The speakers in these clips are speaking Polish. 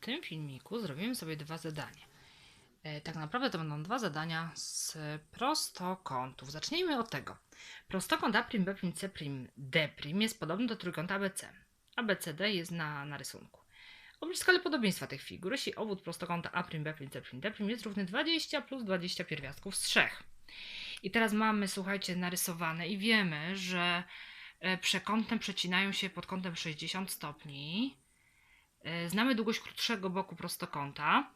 tym filmiku zrobimy sobie dwa zadania. E, Tak naprawdę to będą dwa zadania z prostokątów. Zacznijmy od tego. Prostokąt A', B', C', D' jest podobny do trójkąta ABC. ABCD jest na, na rysunku. Oblicz skalę podobieństwa tych figur, jeśli obwód prostokąta A', B', C', D' jest równy 20 plus 20 pierwiastków z 3. I teraz mamy, słuchajcie, narysowane i wiemy, że e, przekątne przecinają się pod kątem 60 stopni. E, Znamy długość krótszego boku prostokąta.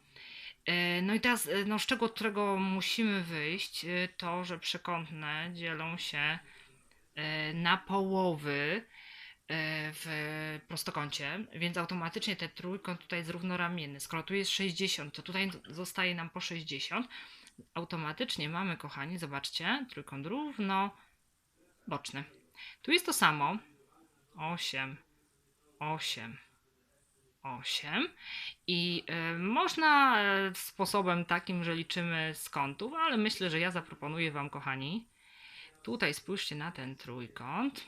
E, No i teraz, e, no, z czego, od którego musimy wyjść, to, że przekątne dzielą się na połowy w prostokącie, więc automatycznie ten trójkąt tutaj jest równoramienny. Skoro tu jest 60, to tutaj zostaje nam po 60. Automatycznie mamy, kochani, zobaczcie, trójkąt równo boczny. Tu jest to samo. 8, 8, 8. I y, można y, sposobem takim, że liczymy z kątów, ale myślę, że ja zaproponuję Wam, kochani. Tutaj spójrzcie na ten trójkąt.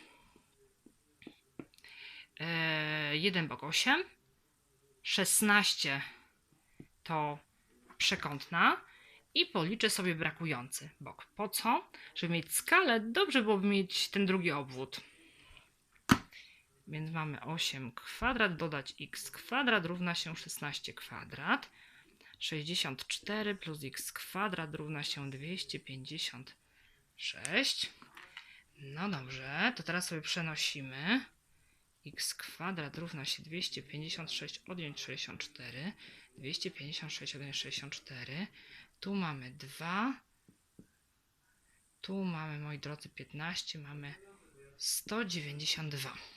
Y, jeden bok 8, 16 to przekątna i policzę sobie brakujący bok. Po co? Żeby mieć skalę, dobrze byłoby mieć ten drugi obwód. Więc mamy 8 kwadrat, dodać x kwadrat równa się 16 kwadrat. 64 plus x kwadrat równa się 256. No dobrze, to teraz sobie przenosimy. x kwadrat równa się 256 odjąć 64. 256 odjąć 64. Tu mamy 2. Tu mamy, moi drodzy, 15. Mamy 192.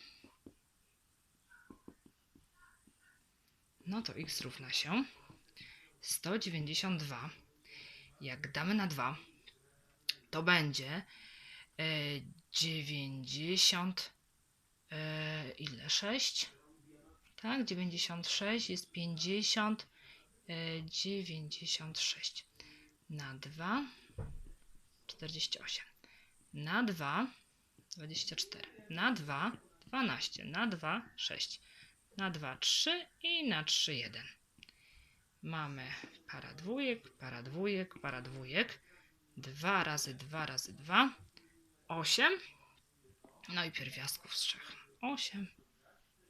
No to x równa się 192. Jak damy na 2, to będzie e, 90. E, ile? 6? Tak, 96 jest 50. E, 96 na 2 48 na 2 24 na 2 12 na 2 6 na 2 3 i na 3 1 mamy para dwójek para dwójek para dwójek. 2 razy 2 razy 2 8 no i pierwiastków z 3 8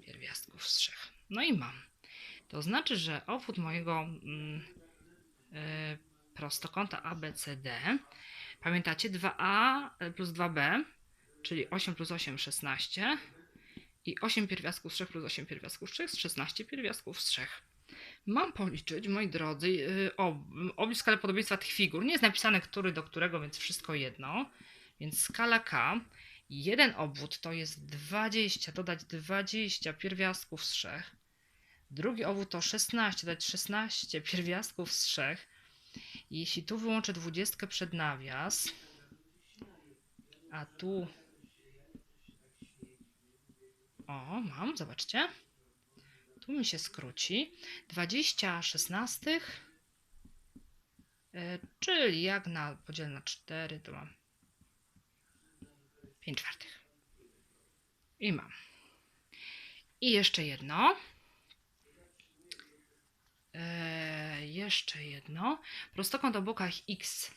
pierwiastków z 3 no i mam. To znaczy, że obwód mojego mm, y, prostokąta ABCD, pamiętacie, 2A plus 2B, czyli 8 plus 8, 16 i 8 pierwiastków z 3 plus 8 pierwiastków z 3 jest 16 pierwiastków z 3. Mam policzyć, moi drodzy, yy, ob, oblicz skalę podobieństwa tych figur. Nie jest napisane, który do którego, więc wszystko jedno. Więc skala K, jeden obwód to jest 20, dodać 20 pierwiastków z 3. Drugi obwód to 16, dać 16 pierwiastków z 3. Jeśli tu wyłączę 20 przed nawias, a tu. O, mam, zobaczcie. Tu mi się skróci. 20 szesnastych, e, czyli jak na podzielę na 4, to mam 5 czwartych. I mam. I jeszcze jedno. E, jeszcze jedno. Prostokąt o bokach x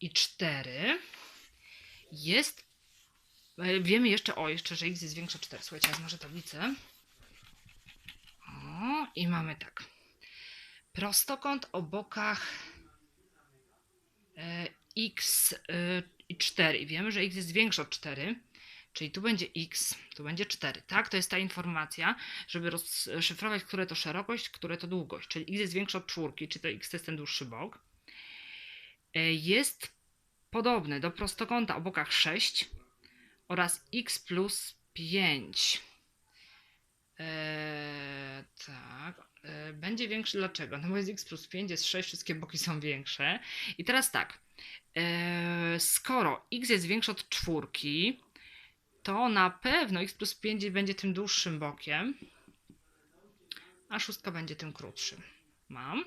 i 4 jest. E, Wiemy jeszcze, o, jeszcze, że x jest większe od 4. Słuchajcie, ja zmarzę tablicę. O, i mamy tak. Prostokąt o bokach e, x e, i 4. I wiemy, że x jest większe od 4. Czyli tu będzie x, tu będzie 4, tak? To jest ta informacja, żeby rozszyfrować, które to szerokość, które to długość. Czyli x jest większe od czwórki, czyli to x to jest ten dłuższy bok. Jest podobny do prostokąta o bokach 6 oraz x plus 5. Eee, tak. E, będzie większy dlaczego? No bo jest x plus 5, jest 6, wszystkie boki są większe. I teraz tak. E, skoro x jest większe od czwórki, to na pewno x plus 5 będzie tym dłuższym bokiem, a szóstka będzie tym krótszym. Mam.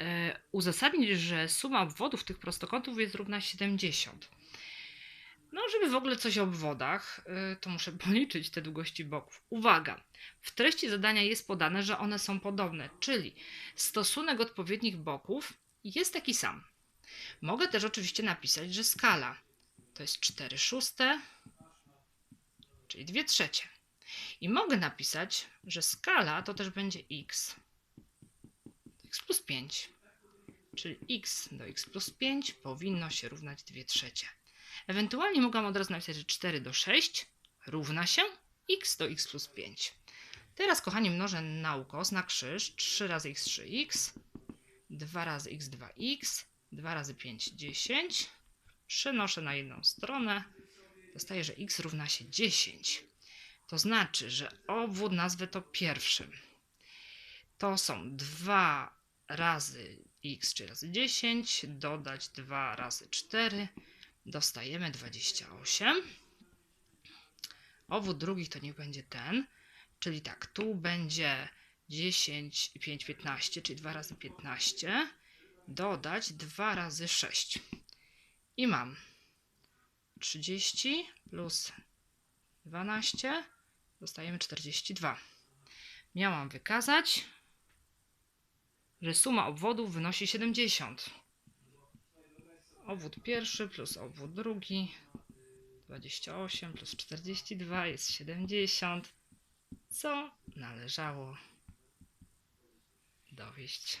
E, uzasadnić, że suma obwodów tych prostokątów jest równa 70. No, żeby w ogóle coś o obwodach, y, to muszę policzyć te długości boków. Uwaga! W treści zadania jest podane, że one są podobne, czyli stosunek odpowiednich boków jest taki sam. Mogę też oczywiście napisać, że skala to jest 4 szóste, czyli 2 trzecie. I mogę napisać, że skala to też będzie x. x plus 5. Czyli x do x plus 5 powinno się równać 2 trzecie. Ewentualnie mogłam od razu napisać, że 4 do 6 równa się x do x plus 5. Teraz, kochani, mnożę na ukos, na krzyż. 3 razy x3x, 2 razy x2x, 2 razy 5, 10. Przenoszę na jedną stronę. Dostaję, że x równa się 10. To znaczy, że obwód nazwę to pierwszym. To są 2 razy x, czyli razy 10, dodać 2 razy 4, dostajemy 28. Obwód drugich to niech będzie ten, czyli tak, tu będzie 10, 5, 15, czyli 2 razy 15, dodać 2 razy 6. I mam 30 plus 12, dostajemy 42. Miałam wykazać, że suma obwodów wynosi 70. Obwód pierwszy plus obwód drugi 28 plus 42 jest 70, co należało dowieść.